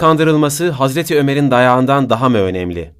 kandırılması Hazreti Ömer'in dayağından daha mı önemli?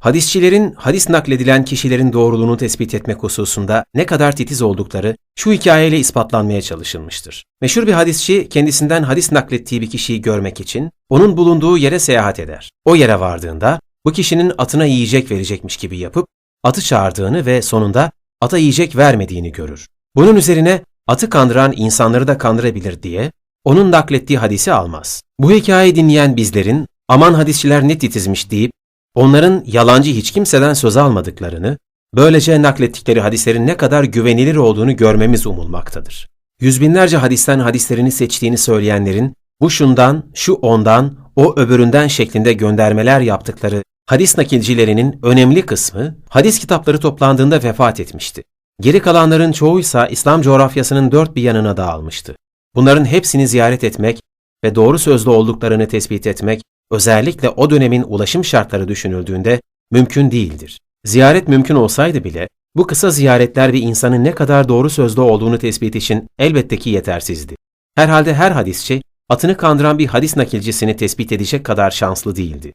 Hadisçilerin hadis nakledilen kişilerin doğruluğunu tespit etmek hususunda ne kadar titiz oldukları şu hikayeyle ispatlanmaya çalışılmıştır. Meşhur bir hadisçi kendisinden hadis naklettiği bir kişiyi görmek için onun bulunduğu yere seyahat eder. O yere vardığında bu kişinin atına yiyecek verecekmiş gibi yapıp atı çağırdığını ve sonunda ata yiyecek vermediğini görür. Bunun üzerine atı kandıran insanları da kandırabilir diye onun naklettiği hadisi almaz. Bu hikayeyi dinleyen bizlerin aman hadisçiler ne titizmiş deyip onların yalancı hiç kimseden söz almadıklarını, böylece naklettikleri hadislerin ne kadar güvenilir olduğunu görmemiz umulmaktadır. Yüz binlerce hadisten hadislerini seçtiğini söyleyenlerin bu şundan, şu ondan, o öbüründen şeklinde göndermeler yaptıkları hadis nakilcilerinin önemli kısmı hadis kitapları toplandığında vefat etmişti. Geri kalanların çoğuysa İslam coğrafyasının dört bir yanına dağılmıştı. Bunların hepsini ziyaret etmek ve doğru sözlü olduklarını tespit etmek özellikle o dönemin ulaşım şartları düşünüldüğünde mümkün değildir. Ziyaret mümkün olsaydı bile bu kısa ziyaretler bir insanın ne kadar doğru sözlü olduğunu tespit için elbette ki yetersizdi. Herhalde her hadisçi atını kandıran bir hadis nakilcisini tespit edecek kadar şanslı değildi.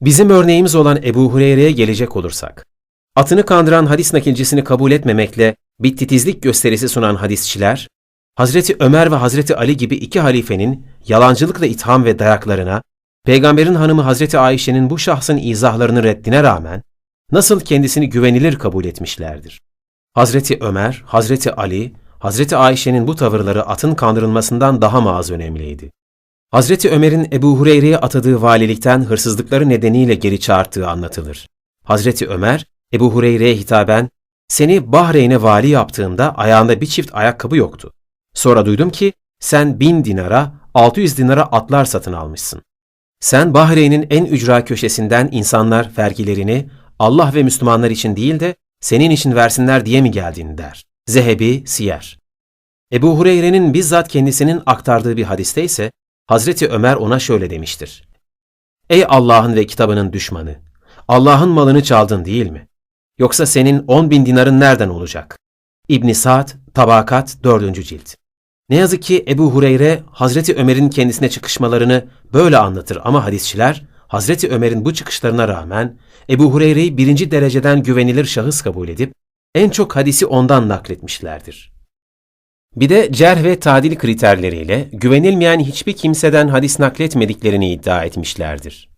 Bizim örneğimiz olan Ebu Hureyre'ye gelecek olursak, atını kandıran hadis nakilcisini kabul etmemekle bir titizlik gösterisi sunan hadisçiler, Hazreti Ömer ve Hazreti Ali gibi iki halifenin yalancılıkla itham ve dayaklarına, Peygamberin hanımı Hazreti Ayşe'nin bu şahsın izahlarını reddine rağmen nasıl kendisini güvenilir kabul etmişlerdir. Hazreti Ömer, Hazreti Ali, Hazreti Ayşe'nin bu tavırları atın kandırılmasından daha mı az önemliydi? Hazreti Ömer'in Ebu Hureyre'ye atadığı valilikten hırsızlıkları nedeniyle geri çağırttığı anlatılır. Hazreti Ömer, Ebu Hureyre'ye hitaben, seni Bahreyn'e vali yaptığımda ayağında bir çift ayakkabı yoktu. Sonra duydum ki sen bin dinara, 600 dinara atlar satın almışsın. Sen Bahreyn'in en ücra köşesinden insanlar vergilerini Allah ve Müslümanlar için değil de senin için versinler diye mi geldin der. Zehebi Siyer. Ebu Hureyre'nin bizzat kendisinin aktardığı bir hadiste ise Hazreti Ömer ona şöyle demiştir. Ey Allah'ın ve kitabının düşmanı! Allah'ın malını çaldın değil mi? Yoksa senin on bin dinarın nereden olacak? İbn Sa'd, Tabakat 4. cilt. Ne yazık ki Ebu Hureyre, Hazreti Ömer'in kendisine çıkışmalarını böyle anlatır ama hadisçiler, Hazreti Ömer'in bu çıkışlarına rağmen Ebu Hureyre'yi birinci dereceden güvenilir şahıs kabul edip en çok hadisi ondan nakletmişlerdir. Bir de cerh ve tadil kriterleriyle güvenilmeyen hiçbir kimseden hadis nakletmediklerini iddia etmişlerdir.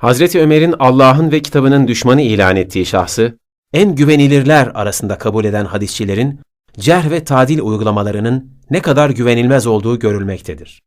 Hazreti Ömer'in Allah'ın ve kitabının düşmanı ilan ettiği şahsı, en güvenilirler arasında kabul eden hadisçilerin cerh ve tadil uygulamalarının ne kadar güvenilmez olduğu görülmektedir.